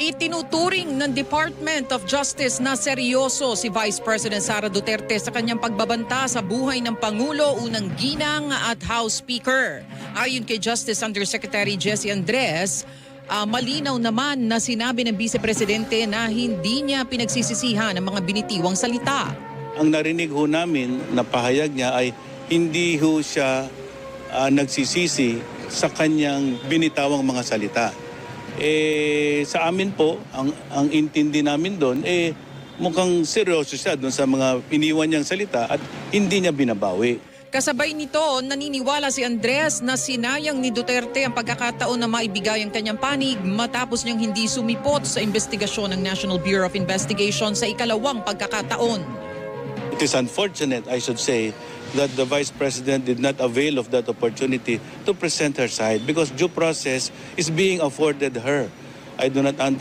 Itinuturing ng Department of Justice na seryoso si Vice President Sara Duterte sa kanyang pagbabanta sa buhay ng Pangulo, unang ginang at House Speaker. Ayon kay Justice Undersecretary Jesse Andres, ah, malinaw naman na sinabi ng Vice Presidente na hindi niya pinagsisisihan ang mga binitiwang salita. Ang narinig ho namin na pahayag niya ay hindi ho siya ah, nagsisisi sa kanyang binitawang mga salita. Eh, sa amin po, ang, ang intindi namin doon, eh, mukhang seryoso siya doon sa mga iniwan niyang salita at hindi niya binabawi. Kasabay nito, naniniwala si Andres na sinayang ni Duterte ang pagkakataon na maibigay ang kanyang panig matapos niyang hindi sumipot sa investigasyon ng National Bureau of Investigation sa ikalawang pagkakataon. It is unfortunate, I should say, that the Vice President did not avail of that opportunity to present her side because due process is being afforded her. I do not understand